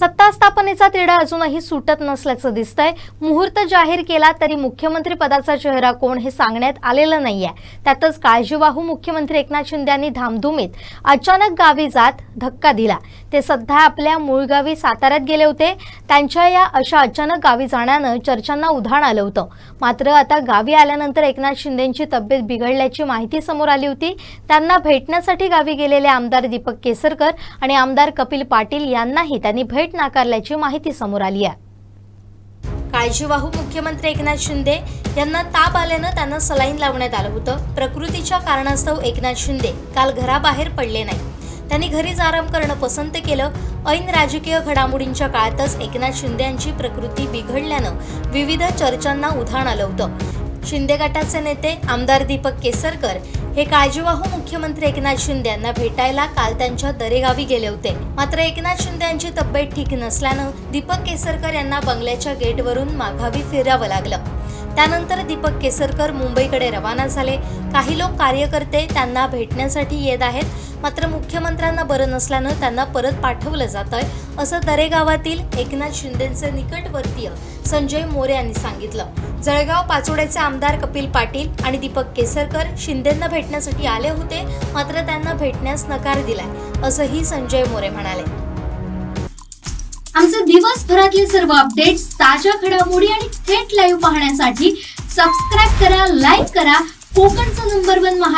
सत्ता स्थापनेचा तिढा अजूनही सुटत नसल्याचं दिसतंय. मुहूर्त जाहीर केला तरी मुख्यमंत्री पदाचा चेहरा कोण हे सांगण्यात आलेलं नाहीये. त्यातच काळजीवाहू मुख्यमंत्री एकनाथ शिंदे यांनी धामधुमीत अचानक गावी जात धक्का दिला. ते सध्या आपल्या मूळ गावी साताऱ्यात गेले होते. त्यांच्या या अशा अचानक गावी जाण्यानं चर्चांना उधाण आलं होतं. मात्र आता गावी आल्यानंतर एकनाथ शिंदेंची तब्येत बिघडल्याची माहिती समोर आली होती. त्यांना भेटण्यासाठी गावी गेलेले आमदार दीपक केसरकर आणि आमदार कपिल पाटील यांनाही त्यांनी भेट नाकारल्याची माहिती समोर आली आहे. काळजीवाहू मुख्यमंत्री एकनाथ शिंदे यांना ताप आल्यानं त्यांना सलाईन लावण्यात आलं होतं. प्रकृतीच्या कारणास्तव एकनाथ शिंदे काल घराबाहेर पडले नाही त्यांनी घरीच आराम करणं पसंत केलं. ऐन राजकीय घडामोडींच्या काळातच एकनाथ शिंदे यांची प्रकृती बिघडल्यानं विविध चर्चांना उधाण आलं होतं. शिंदे गटाचे नेते आमदार दीपक केसरकर हे काळजीवाहू मुख्यमंत्री एकनाथ शिंदे यांना भेटायला काल त्यांच्या दरेगावी गेले होते. मात्र एकनाथ शिंदे यांची तब्येत ठीक नसल्यानं दीपक केसरकर यांना बंगल्याच्या गेटवरून माघावी फिरावं लागलं. त्यानंतर दीपक केसरकर मुंबईकडे रवाना झाले. काही लोक कार्यकर्ते त्यांना भेटण्यासाठी येत आहेत. मात्र मुख्यमंत्र्यांना बरं नसल्यानं त्यांना परत पाठवलं जात आहे असं दरेगावातील एकनाथ शिंदेचे निकटवर्तीय संजय मोरे यांनी सांगितलं. जळगाव पाचोड्याचे आमदार कपिल पाटील आणि दीपक केसरकर शिंदेंना भेटण्यासाठी आले होते मात्र त्यांना भेटण्यास नकार दिलाय असंही संजय मोरे म्हणाले. आमचे दिवसभरातले सर्व अपडेट्स ताज्या घडामोडी आणि थेट लाईव्ह पाहण्यासाठी सबस्क्राईब करा लाईक करा कोकणचं नंबर वन महा